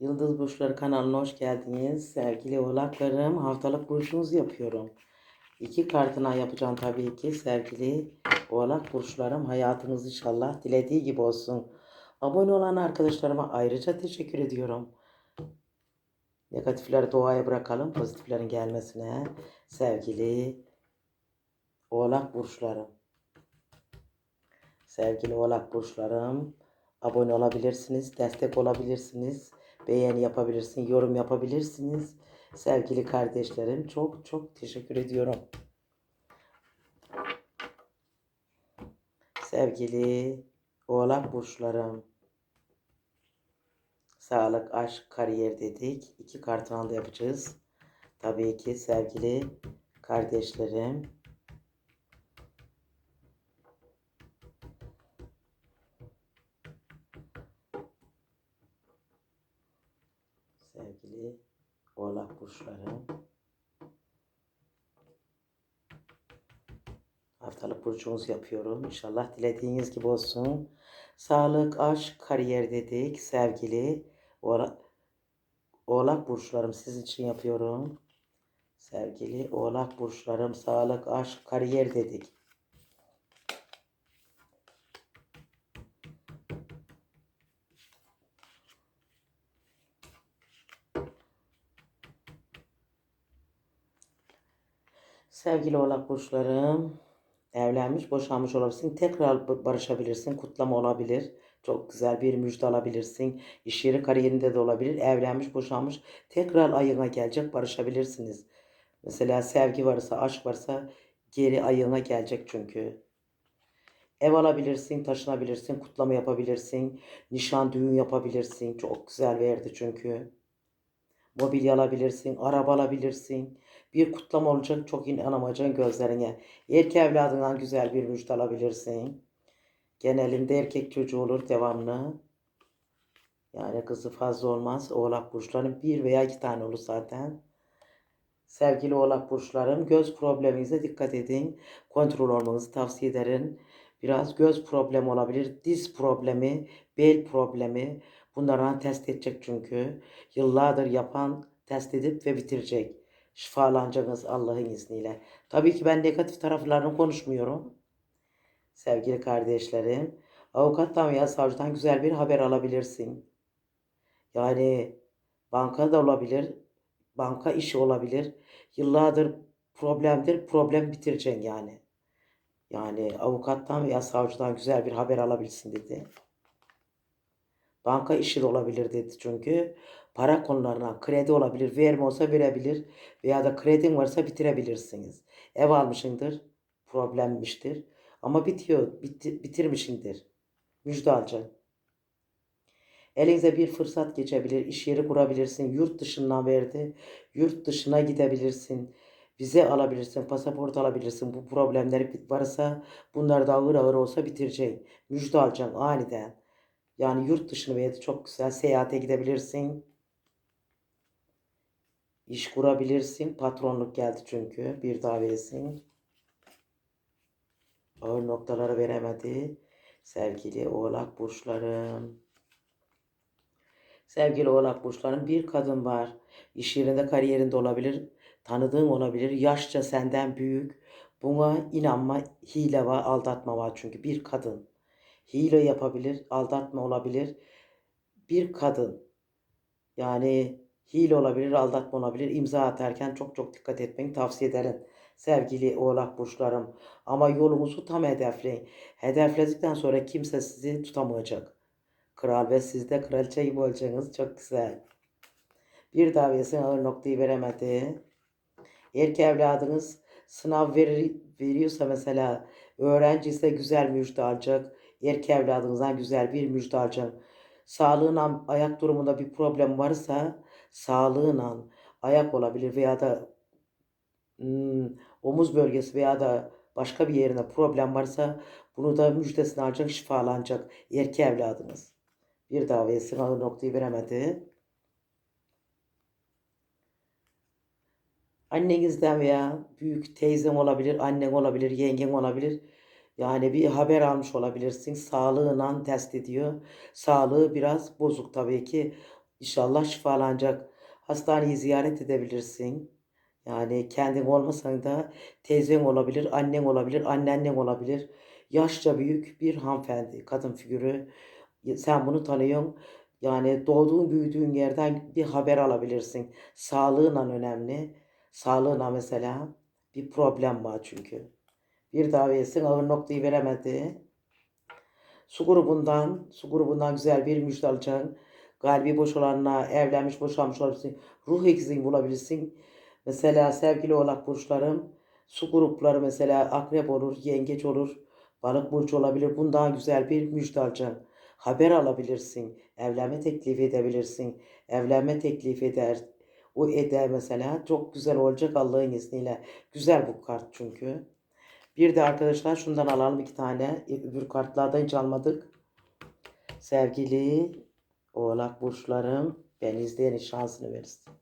Yıldız Burçları kanalına hoş geldiniz. Sevgili oğlaklarım haftalık burçunuzu yapıyorum. İki kartına yapacağım tabii ki sevgili oğlak burçlarım. Hayatınız inşallah dilediği gibi olsun. Abone olan arkadaşlarıma ayrıca teşekkür ediyorum. Negatifleri doğaya bırakalım pozitiflerin gelmesine. Sevgili oğlak burçlarım. Sevgili oğlak burçlarım. Abone olabilirsiniz, destek olabilirsiniz, beğeni yapabilirsiniz, yorum yapabilirsiniz. Sevgili kardeşlerim çok çok teşekkür ediyorum. Sevgili oğlak burçlarım. Sağlık, aşk, kariyer dedik. İki kartını da yapacağız. Tabii ki sevgili kardeşlerim. Sevgili oğlak burçları. Haftalık burcumuzu yapıyorum. İnşallah dilediğiniz gibi olsun. Sağlık, aşk, kariyer dedik. Sevgili oğlak burçlarım sizin için yapıyorum. Sevgili oğlak burçlarım sağlık, aşk, kariyer dedik. Sevgili oğlak burçlarım, evlenmiş, boşanmış olabilirsin. Tekrar barışabilirsin, kutlama olabilir. Çok güzel bir müjde alabilirsin. İş yeri kariyerinde de olabilir. Evlenmiş, boşanmış, tekrar ayına gelecek, barışabilirsiniz. Mesela sevgi varsa, aşk varsa geri ayına gelecek çünkü. Ev alabilirsin, taşınabilirsin, kutlama yapabilirsin, nişan, düğün yapabilirsin. Çok güzel verdi çünkü. Mobilya alabilirsin, araba alabilirsin. Bir kutlama olacak çok inanamayacaksın gözlerine. Erkek evladından güzel bir müjde alabilirsin. Genelinde erkek çocuğu olur devamlı. Yani kızı fazla olmaz. Oğlak burçların bir veya iki tane olur zaten. Sevgili oğlak burçlarım göz probleminize dikkat edin. Kontrol olmanızı tavsiye ederim. Biraz göz problemi olabilir. Diz problemi, bel problemi. Bunlardan test edecek çünkü. Yıllardır yapan test edip ve bitirecek. Şifalanacaksınız Allah'ın izniyle. Tabii ki ben negatif taraflarını konuşmuyorum. Sevgili kardeşlerim, avukattan veya savcıdan güzel bir haber alabilirsin. Yani banka da olabilir, banka işi olabilir. Yıllardır problemdir, problem bitireceksin yani. Yani avukattan veya savcıdan güzel bir haber alabilsin dedi. Banka işi de olabilir dedi çünkü. Para konularına kredi olabilir, verme olsa verebilir veya da kredin varsa bitirebilirsiniz. Ev almışındır, problemmiştir. Ama bitiyor, bitti, bitirmişindir. Müjde alacaksın. Elinize bir fırsat geçebilir, iş yeri kurabilirsin, yurt dışından verdi, yurt dışına gidebilirsin, vize alabilirsin, pasaport alabilirsin. Bu problemler varsa bunlar da ağır ağır olsa bitireceksin. Müjde alacaksın aniden. Yani yurt dışına veya çok güzel seyahate gidebilirsin. İş kurabilirsin. Patronluk geldi çünkü. Bir daha verirsin. Ağır noktaları veremedi. Sevgili oğlak burçlarım. Sevgili oğlak burçlarım bir kadın var. İş yerinde kariyerinde olabilir. Tanıdığın olabilir. Yaşça senden büyük. Buna inanma, hile var, aldatma var çünkü bir kadın. Hile yapabilir, aldatma olabilir. Bir kadın. Yani hile olabilir, aldatma olabilir. İmza atarken çok çok dikkat etmeyi tavsiye ederim. Sevgili oğlak burçlarım. Ama yolunuzu tam hedefleyin. Hedefledikten sonra kimse sizi tutamayacak. Kral ve siz de kraliçe gibi olacaksınız. Çok güzel. Bir davetin ağır noktayı veremedi. Erkek evladınız sınav verir, veriyorsa mesela öğrenci ise güzel müjde alacak. Erkek evladınızdan güzel bir müjde alacak. Sağlığına, ayak durumunda bir problem varsa sağlığına ayak olabilir veya da hmm, omuz bölgesi veya da başka bir yerine problem varsa bunu da müjdesini alacak, şifalanacak erkek evladınız. Bir davaya sınavı noktayı veremedi. Annenizden veya büyük teyzen olabilir, annen olabilir, yengen olabilir. Yani bir haber almış olabilirsin. Sağlığıyla test ediyor. Sağlığı biraz bozuk tabii ki. İnşallah şifalanacak. Hastaneyi ziyaret edebilirsin. Yani kendin olmasan da teyzen olabilir, annen olabilir, anneannen olabilir. Yaşça büyük bir hanımefendi, kadın figürü. Sen bunu tanıyorsun. Yani doğduğun, büyüdüğün yerden bir haber alabilirsin. Sağlığınla önemli. Sağlığına mesela bir problem var çünkü. Bir davetsin ağır noktayı veremedi. Su grubundan, su grubundan güzel bir müjde alacaksın. Kalbi boş olanla evlenmiş, boşanmış olabilirsin. Ruh ikizini bulabilirsin. Mesela sevgili oğlak burçlarım, su grupları mesela akrep olur, yengeç olur, balık burcu olabilir. Bundan güzel bir müjde alacaksın. Haber alabilirsin. Evlenme teklif edebilirsin. Evlenme teklif eder. O eder mesela. Çok güzel olacak Allah'ın izniyle. Güzel bu kart çünkü. Bir de arkadaşlar şundan alalım iki tane. Öbür kartlardan hiç almadık. Sevgili oğlak burçlarım ben izleyenin şansını verirsin.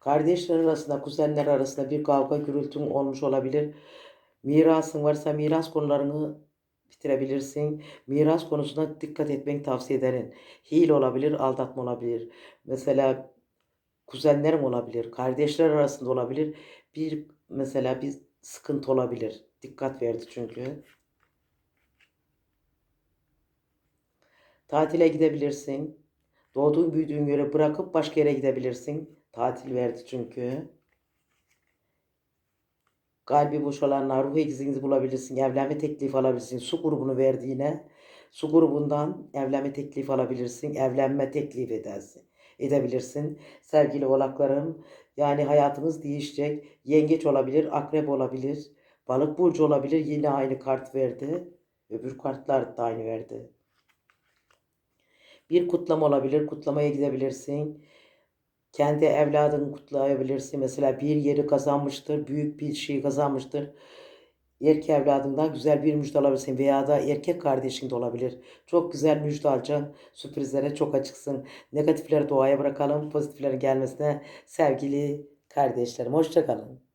Kardeşler arasında, kuzenler arasında bir kavga gürültün olmuş olabilir. Mirasın varsa miras konularını bitirebilirsin. Miras konusuna dikkat etmek tavsiye ederim. Hile olabilir, aldatma olabilir. Mesela kuzenlerim olabilir, kardeşler arasında olabilir. Bir mesela bir sıkıntı olabilir. Dikkat verdi çünkü. Tatile gidebilirsin. Doğduğun büyüdüğün yere bırakıp başka yere gidebilirsin. Tatil verdi çünkü. Kalbi boş olanlar ruh egzinizi bulabilirsin. Evlenme teklifi alabilirsin. Su grubunu verdi yine. Su grubundan evlenme teklifi alabilirsin. Evlenme teklif edersin. Edebilirsin. Sevgili oğlaklarım yani hayatınız değişecek. Yengeç olabilir, akrep olabilir. Balık burcu olabilir. Yine aynı kart verdi. Öbür kartlar da aynı verdi. Bir kutlama olabilir. Kutlamaya gidebilirsin. Kendi evladını kutlayabilirsin. Mesela bir yeri kazanmıştır. Büyük bir şey kazanmıştır. Erkek evladından güzel bir müjde alabilirsin. Veya da erkek kardeşin de olabilir. Çok güzel müjde alacaksın. Sürprizlere çok açıksın. Negatifleri doğaya bırakalım. Pozitiflerin gelmesine sevgili kardeşlerim. Hoşçakalın.